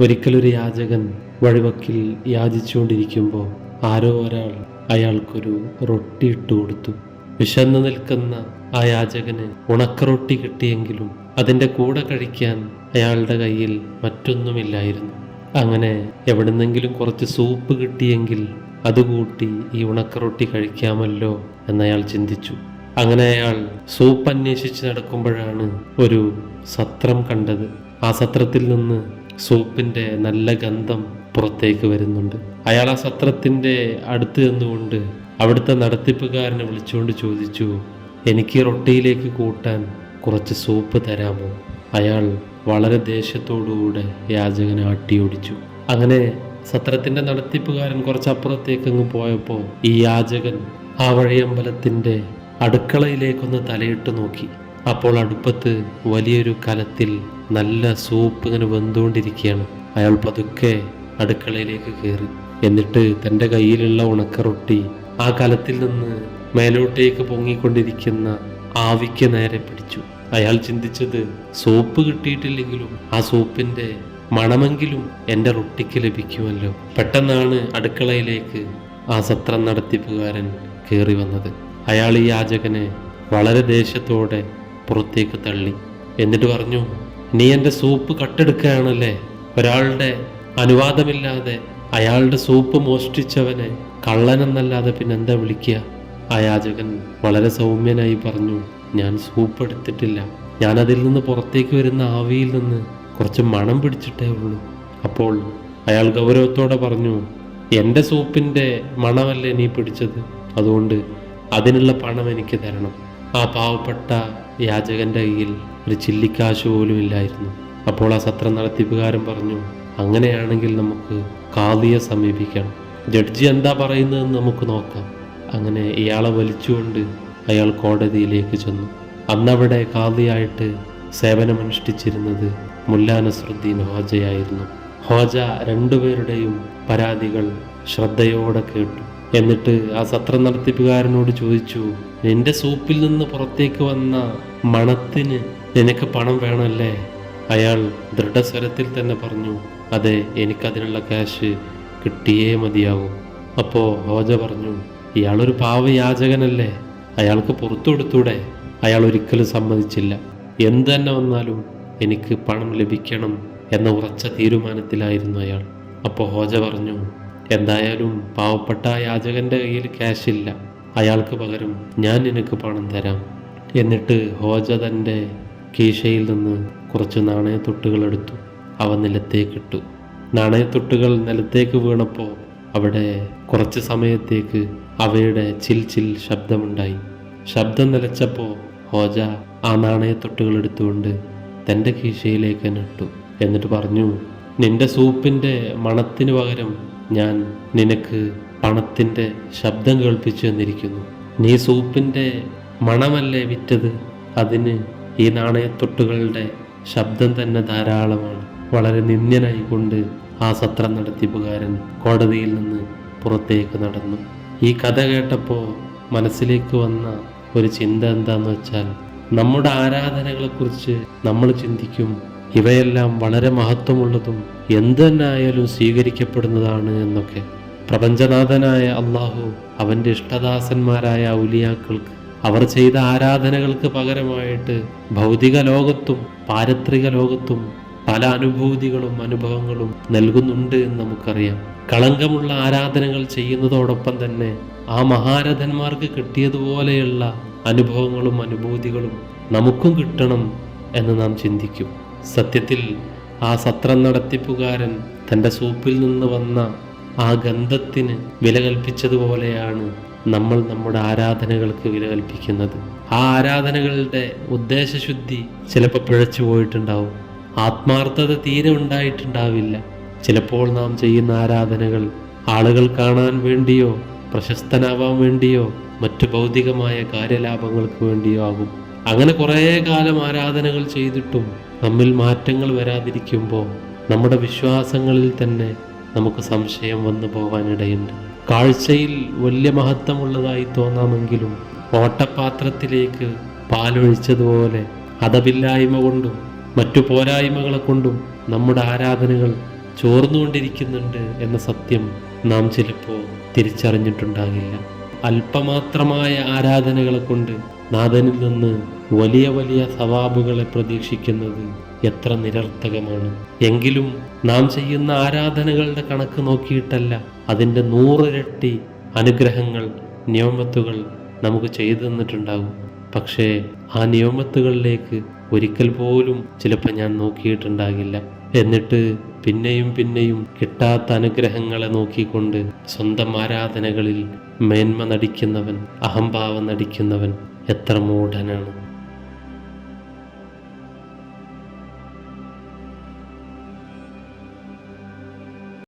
ഒരിക്കലൊരു യാചകൻ വഴിവക്കിൽ യാചിച്ചുകൊണ്ടിരിക്കുമ്പോൾ ആരോ ഒരാൾ അയാൾക്കൊരു റൊട്ടി ഇട്ടു കൊടുത്തു. വിശന്നു നിൽക്കുന്ന ആ യാചകന് ഉണക്കറൊട്ടി കിട്ടിയെങ്കിലും അതിന്റെ കൂടെ കഴിക്കാൻ അയാളുടെ കയ്യിൽ മറ്റൊന്നുമില്ലായിരുന്നു. അങ്ങനെ എവിടുന്നെങ്കിലും കുറച്ച് സൂപ്പ് കിട്ടിയെങ്കിൽ അതുകൂട്ടി ഈ ഉണക്കറൊട്ടി കഴിക്കാമല്ലോ എന്നയാൾ ചിന്തിച്ചു. അങ്ങനെ അയാൾ സൂപ്പ് അന്വേഷിച്ച് നടക്കുമ്പോഴാണ് ഒരു സത്രം കണ്ടത്. ആ സത്രത്തിൽ നിന്ന് സൂപ്പിന്റെ നല്ല ഗന്ധം പുറത്തേക്ക് വരുന്നുണ്ട്. അയാൾ ആ സത്രത്തിന്റെ അടുത്ത് നിന്നുകൊണ്ട് അവിടുത്തെ നടത്തിപ്പുകാരനെ വിളിച്ചുകൊണ്ട് ചോദിച്ചു എനിക്ക് റൊട്ടിയിലേക്ക് കൂട്ടാൻ കുറച്ച് സോപ്പ് തരാമോ? അയാൾ വളരെ ദേഷ്യത്തോടുകൂടെ യാചകനെ ആട്ടിയോടിച്ചു അങ്ങനെ സത്രത്തിന്റെ നടത്തിപ്പുകാരൻ കുറച്ചപ്പുറത്തേക്ക് അങ്ങ് പോയപ്പോൾ ഈ യാചകൻ ആ വഴിയമ്പലത്തിന്റെ അടുക്കളയിലേക്കൊന്ന് തലയിട്ട് നോക്കി. അപ്പോൾ അടുപ്പത്ത് വലിയൊരു കലത്തിൽ നല്ല സൂപ്പ് ഇങ്ങനെ വെന്തുകൊണ്ടിരിക്കുകയാണ്. അയാൾ പതുക്കെ അടുക്കളയിലേക്ക് കയറി. എന്നിട്ട് തന്റെ കയ്യിലുള്ള ഉണക്കറൊട്ടി ആ കലത്തിൽ നിന്ന് മേലോട്ടേക്ക് പൊങ്ങിക്കൊണ്ടിരിക്കുന്ന ആവിക്ക് നേരെ പിടിച്ചു. അയാൾ ചിന്തിച്ചത് സോപ്പ് കിട്ടിയിട്ടില്ലെങ്കിലും ആ സോപ്പിന്റെ മണമെങ്കിലും എന്റെ റൊട്ടിക്ക് ലഭിക്കുമല്ലോ. പെട്ടെന്നാണ് അടുക്കളയിലേക്ക് ആ സത്രം നടത്തിപ്പുകാരൻ കയറി വന്നത്. അയാൾ ഈ യാചകനെ വളരെ ദേഷ്യത്തോടെ പുറത്തേക്ക് തള്ളി. എന്നിട്ട് പറഞ്ഞു നീ എന്റെ സൂപ്പ് കട്ടെടുക്കുകയാണല്ലേ? ഒരാളുടെ അനുവാദമില്ലാതെ അയാളുടെ സൂപ്പ് മോഷ്ടിച്ചവനെ കള്ളനെന്നല്ലാതെ പിന്നെ എന്താ വിളിക്കുക? ആ യാചകൻ വളരെ സൗമ്യനായി പറഞ്ഞു ഞാൻ സൂപ്പ് എടുത്തിട്ടില്ല. ഞാൻ അതിൽ നിന്ന് പുറത്തേക്ക് വരുന്ന ആവിയിൽ നിന്ന് കുറച്ച് മണം പിടിച്ചിട്ടേ ഉള്ളൂ. അപ്പോൾ അയാൾ ഗൗരവത്തോടെ പറഞ്ഞു എന്റെ സൂപ്പിന്റെ മണമല്ലേ നീ പിടിച്ചത്? അതുകൊണ്ട് അതിനുള്ള പണം എനിക്ക് തരണം. ആ പാവപ്പെട്ട യാചകന്റെ കയ്യിൽ ഒരു ചില്ലിക്കാശ് പോലും ഇല്ലായിരുന്നു. അപ്പോൾ ആ സത്രം നടത്തിപ്പുകാരൻ പറഞ്ഞു അങ്ങനെയാണെങ്കിൽ നമുക്ക് കാദിയെ സമീപിക്കണം. ജഡ്ജി എന്താ പറയുന്നതെന്ന് നമുക്ക് നോക്കാം. അങ്ങനെ ഇയാളെ വലിച്ചുകൊണ്ട് അയാൾ കോടതിയിലേക്ക് ചെന്നു. അന്നവിടെ കാദിയായിട്ട് സേവനമനുഷ്ഠിച്ചിരുന്നത് മുല്ലാന നസ്രുദ്ദീൻ ഹോജയായിരുന്നു ഹോജ രണ്ടുപേരുടെയും പരാതികൾ ശ്രദ്ധയോടെ കേട്ടു. എന്നിട്ട് ആ സത്രം നടത്തിപ്പുകാരനോട് ചോദിച്ചു നിന്റെ സൂപ്പിൽ നിന്ന് പുറത്തേക്ക് വന്ന മണത്തിന് നിനക്ക് പണം വേണമല്ലേ? അയാൾ ദൃഢസ്വരത്തിൽ തന്നെ പറഞ്ഞു അതെ എനിക്കതിനുള്ള ക്യാഷ് കിട്ടിയേ മതിയാവും. അപ്പോൾ ഹോജ പറഞ്ഞു ഇയാളൊരു പാവയാചകനല്ലേ? അയാൾക്ക് പുറത്തു കൊടുത്തൂടെ അയാൾ ഒരിക്കലും സമ്മതിച്ചില്ല. എന്ത് തന്നെ വന്നാലും എനിക്ക് പണം ലഭിക്കണം എന്ന ഉറച്ച തീരുമാനത്തിലായിരുന്നു അയാൾ. അപ്പോൾ ഹോജ പറഞ്ഞു എന്തായാലും പാവപ്പെട്ട യാചകന്റെ കയ്യിൽ ക്യാഷ് ഇല്ല. അയാൾക്ക് പകരം ഞാൻ നിനക്ക് പണം തരാം. എന്നിട്ട് ഹോജ തന്റെ കീശയിൽ നിന്ന് കുറച്ച് നാണയത്തൊട്ടുകൾ എടുത്തു. അവ നിലത്തേക്കിട്ടു നാണയത്തൊട്ടുകൾ നിലത്തേക്ക് വീണപ്പോൾ അവിടെ കുറച്ച് സമയത്തേക്ക് അവയുടെ ചിൽ ചിൽ ശബ്ദമുണ്ടായി. ശബ്ദം നിലച്ചപ്പോൾ ഹോജ ആ നാണയത്തൊട്ടുകൾ എടുത്തുകൊണ്ട് തന്റെ കീശയിലേക്ക് തന്നെ ഇട്ടു. എന്നിട്ട് പറഞ്ഞു നിന്റെ സൂപ്പിന്റെ മണത്തിന് പകരം ഞാൻ നിനക്ക് പണത്തിന്റെ ശബ്ദം കേൾപ്പിച്ചു തന്നിരിക്കുന്നു നീ സൂപ്പിന്റെ മണമല്ലേ വിറ്റത്? അതിന് ഈ നാണയത്തൊട്ടുകളുടെ ശബ്ദം തന്നെ ധാരാളമാണ്. വളരെ നിന്ദ്യനായിക്കൊണ്ട് ആ സത്രം നടത്തിപ്പുകാരൻ കോടതിയിൽ നിന്ന് പുറത്തേക്ക് നടന്നു. ഈ കഥ കേട്ടപ്പോൾ മനസ്സിലേക്ക് വന്ന ഒരു ചിന്ത എന്താന്ന് വെച്ചാൽ നമ്മുടെ ആരാധനകളെക്കുറിച്ച് നമ്മൾ ചിന്തിക്കും ഇവയെല്ലാം വളരെ മഹത്വമുള്ളതും എന്ത് തന്നെ സ്വീകരിക്കപ്പെടുന്നതാണ് എന്നൊക്കെ പ്രപഞ്ചനാഥനായ അള്ളാഹു അവന്റെ ഇഷ്ടദാസന്മാരായ ഔലിയാക്കൾക്ക് അവർ ചെയ്ത ആരാധനകൾക്ക് പകരമായിട്ട് ഭൗതിക ലോകത്തും പാരത്രിക ലോകത്തും പല അനുഭൂതികളും അനുഭവങ്ങളും നൽകുന്നുണ്ട് എന്ന് നമുക്കറിയാം. കളങ്കമുള്ള ആരാധനകൾ ചെയ്യുന്നതോടൊപ്പം തന്നെ ആ മഹാരഥന്മാർക്ക് കിട്ടിയതുപോലെയുള്ള അനുഭവങ്ങളും അനുഭൂതികളും നമുക്കും കിട്ടണം എന്ന് നാം ചിന്തിക്കും. സത്യത്തിൽ ആ സത്രം നടത്തിപ്പുകാരൻ തന്റെ സൂപ്പിൽ നിന്ന് വന്ന ആ ഗന്ധത്തിന് വില കൽപ്പിച്ചതുപോലെയാണ് നമ്മൾ നമ്മുടെ ആരാധനകൾക്ക് വില കൽപ്പിക്കുന്നത്. ആ ആരാധനകളുടെ ഉദ്ദേശശുദ്ധി ചിലപ്പോൾ പിഴച്ചു പോയിട്ടുണ്ടാവും. ആത്മാർത്ഥത തീരെ ഉണ്ടായിട്ടുണ്ടാവില്ല. ചിലപ്പോൾ നാം ചെയ്യുന്ന ആരാധനകൾ ആളുകൾ കാണാൻ വേണ്ടിയോ പ്രശസ്തനാവാൻ വേണ്ടിയോ മറ്റു ഭൗതികമായ കാര്യലാഭങ്ങൾക്ക് വേണ്ടിയോ ആകും. അങ്ങനെ കുറേ കാലം ആരാധനകൾ ചെയ്തിട്ടും നമ്മിൽ മാറ്റങ്ങൾ വരാതിരിക്കുമ്പോൾ നമ്മുടെ വിശ്വാസങ്ങളിൽ തന്നെ നമുക്ക് സംശയം വന്നു പോകാനിടയുണ്ട്. കാഴ്ചയിൽ വലിയ മഹത്വമുള്ളതായി തോന്നാമെങ്കിലും ഓട്ടപാത്രത്തിലേക്ക് പാലൊഴിച്ചതുപോലെ അതപില്ലായ്മ കൊണ്ടും മറ്റു പോരായ്മകളെ കൊണ്ടും നമ്മുടെ ആരാധനകൾ ചോർന്നുകൊണ്ടിരിക്കുന്നുണ്ട് എന്ന സത്യം നാം ചിലപ്പോൾ തിരിച്ചറിഞ്ഞിട്ടുണ്ടാകില്ല. അല്പമാത്രമായ ആരാധനകളെ കൊണ്ട് നാഥനിൽ നിന്ന് വലിയ വലിയ സവാബുകളെ പ്രതീക്ഷിക്കുന്നത് എത്ര നിരർത്ഥകമാണ്. എങ്കിലും നാം ചെയ്യുന്ന ആരാധനകളുടെ കണക്ക് നോക്കിയിട്ടല്ല അതിന്റെ നൂറിരട്ടി അനുഗ്രഹങ്ങൾ നിയമത്തുകൾ നമുക്ക് ചെയ്തു തന്നിട്ടുണ്ടാകും. പക്ഷേ ആ നിയമത്തുകളിലേക്ക് ഒരിക്കൽ പോലും ചിലപ്പോൾ ഞാൻ നോക്കിയിട്ടുണ്ടാകില്ല. എന്നിട്ട് പിന്നെയും പിന്നെയും കിട്ടാത്ത അനുഗ്രഹങ്ങളെ നോക്കിക്കൊണ്ട് സ്വന്തം ആരാധനകളിൽ മേന്മ നടിക്കുന്നവൻ അഹംഭാവം നടിക്കുന്നവൻ എത്ര മൂഢനാണ്.